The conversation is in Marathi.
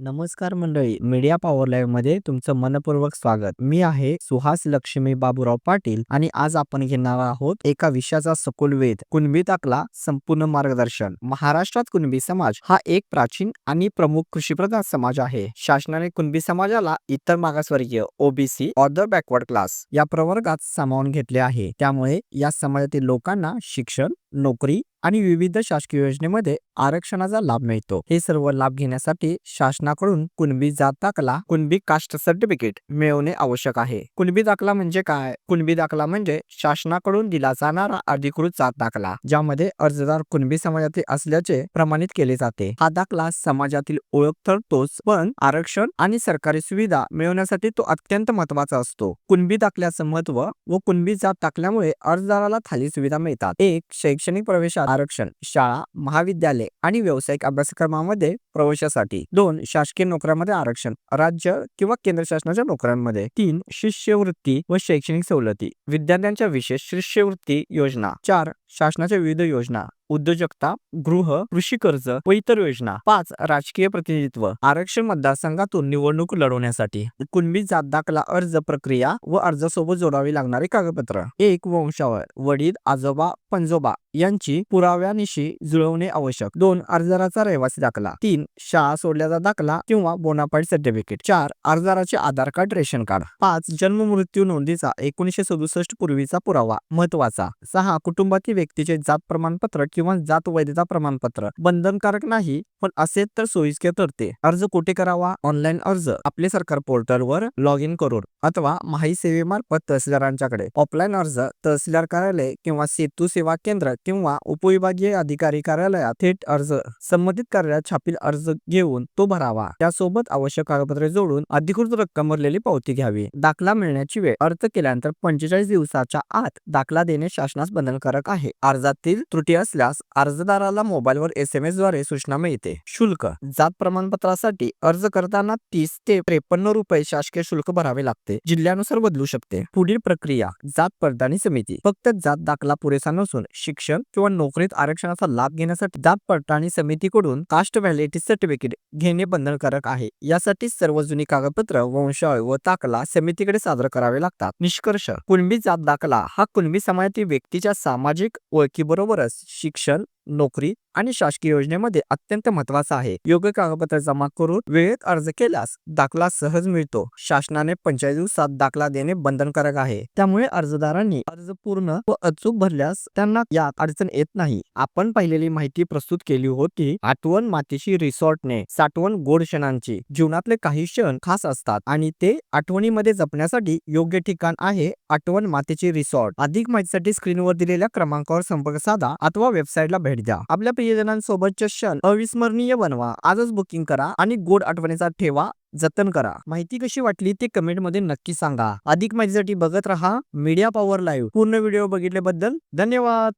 नमस्कार मंडळी मीडिया पॉवर लाईव्हमध्ये तुमचं मनपूर्वक स्वागत. मी आहे सुहास लक्ष्मी बाबूराव पाटील आणि आज आपण घेणार आहोत एका विषयाचा सखोल वेध कुणबी दाखला संपूर्ण मार्गदर्शन. महाराष्ट्रात कुणबी समाज हा एक प्राचीन आणि प्रमुख कृषीप्रधान समाज आहे. शासनाने कुणबी समाजाला इतर मागासवर्गीय ओबीसी ऑदर बॅकवर्ड क्लास या प्रवर्गात सामावून घेतले आहे. त्यामुळे या समाजातील लोकांना शिक्षण नोकरी आणि विविध शासकीय योजनेमध्ये आरक्षणाचा लाभ मिळतो. हे सर्व लाभ घेण्यासाठी शासनाकडून कुणबी जात दाखला कुणबी कास्ट सर्टिफिकेट मिळवणे आवश्यक आहे. कुणबी दाखला म्हणजे काय? कुणबी दाखला म्हणजे शासनाकडून दिला जाणारा अधिकृत जात दाखला ज्यामध्ये अर्जदार कुणबी समाजातील असल्याचे प्रमाणित केले जाते. हा दाखला समाजातील ओळख ठरतोच पण आरक्षण आणि सरकारी सुविधा मिळवण्यासाठी तो अत्यंत महत्त्वाचा असतो. कुणबी दाखल्याचं महत्त्व व कुणबी जात दाखल्यामुळे अर्जदाराला थाली सुविधा मिळतात. एक शैक्षणिक प्रवेशात आरक्षण शाळा महाविद्यालय आणि व्यावसायिक अभ्यासक्रमामध्ये प्रवेशासाठी दोन शासकीय नोकऱ्यांमध्ये आरक्षण राज्य किंवा केंद्र शासनाच्या नोकऱ्यांमध्ये. तीन शिष्यवृत्ती व शैक्षणिक सवलती. विद्यार्थ्यांच्या विशेष शिष्यवृत्ती योजना. चार शासनाच्या विविध योजना. उद्योजकता गृह कृषी कर्ज व इतर योजना. पाच राजकीय प्रतिनिधित्व. आरक्षण मतदारसंघातून निवडणूक लढवण्यासाठी कुणबी जात दाखला अर्ज प्रक्रिया व अर्जासोबत जोडावी लागणारी कागदपत्र. एक वंशावळ. वडील आजोबा पंजोबा यांची पुराव्यानिशी जुळवणे आवश्यक. दोन अर्जदाराचा रहिवासी दाखला. तीन शाळा सोडल्याचा दाखला किंवा बोनाफाईड सर्टिफिकेट. चार अर्जदाराचे आधार कार्ड रेशन कार्ड. पाच जन्म मृत्यू नोंदीचा एकोणीशे सदुसष्ट पूर्वीचा पुरावा. महत्त्वाचा सहा कुटुंबातील व्यक्तीचे जात प्रमाणपत्र किंवा जात वैधता प्रमाणपत्र. बंधनकारक नाही पण असेल तर सोयीस्कर ठरते. अर्ज कुठे करावा? ऑनलाईन अर्ज. आपले सरकार पोर्टलवर लॉग इन करून अथवा माही सेवेमार्फत तहसीलदारांच्याकडे. ऑफलाईन अर्ज तहसीलदार कार्यालय किंवा सेतू सेवा केंद्र किंवा उपविभागीय अधिकारी कार्यालयात थेट अर्ज संबंधित कार्यालयात छापील अर्ज घेऊन तो भरावा. त्यासोबत आवश्यक कागदपत्रे जोडून अधिकृत रक्कम भरलेली पावती घ्यावी. दाखला मिळण्याची वेळ अर्ज केल्यानंतर पंचेचाळीस दिवसाच्या आत दाखला देणे शासनास बंधनकारक आहे. अर्जातील त्रुटी असल्यास अर्जदाराला मोबाईलवर एस एम एसद्वारे सूचना मिळते. शुल्क. जात प्रमाणपत्रासाठी अर्ज करताना तीस ते त्रेपन्न रुपये शासकीय शुल्क भरावे लागते. जिल्ह्यानुसार बदलू शकते. पुढील प्रक्रिया जात पडताळणी समिती. फक्त जात दाखला पुरेसा नसून शिक्षण किंवा नोकरीत आरक्षणाचा लाभ घेण्यासाठी जात पडताळणी समितीकडून कास्ट व्हॅलिडिटी सर्टिफिकेट घेणे बंधनकारक आहे. यासाठी सर्व जुनी कागदपत्र वंशावळ व दाखला समितीकडे सादर करावे लागतात. निष्कर्ष. कुणबी जात दाखला हा कुणबी समाजातील व्यक्तीच्या सामाजिक ओळखीबरोबरच शिक्षण नोकरी आणि शासकीय योजनेमध्ये अत्यंत महत्त्वाचा आहे. योग्य कागदपत्र जमा करून वेळेत अर्ज केल्यास दाखला सहज मिळतो. शासनाने पंचाळीस दिवसात दाखला देणे बंधनकारक आहे. त्यामुळे अर्जदारांनी अर्ज पूर्ण व अचूक भरल्यास त्यांना यात अडचण येत नाही. आपण पाहिलेली माहिती प्रस्तुत केली होती आठवण मातीशी रिसॉर्टने साठवण गोड क्षणांची. जीवनातले काही क्षण खास असतात आणि ते आठवणीमध्ये जपण्यासाठी योग्य ठिकाण आहे आठवण मातीची रिसॉर्ट. अधिक माहितीसाठी स्क्रीनवर दिलेल्या क्रमांकावर संपर्क साधा अथवा वेबसाईटला भेट द्या. आपल्या प्रियजनांसोबतचे क्षण अविस्मरणीय बनवा. आजच बुकिंग करा आणि गोड आठवणीचा ठेवा. जतन करा. माहिती कशी वाटली ते कमेंटमध्ये नक्की सांगा. अधिक माहितीसाठी बघत रहा. Media power live. पूर्ण व्हिडिओ बघितल्याबद्दल धन्यवाद.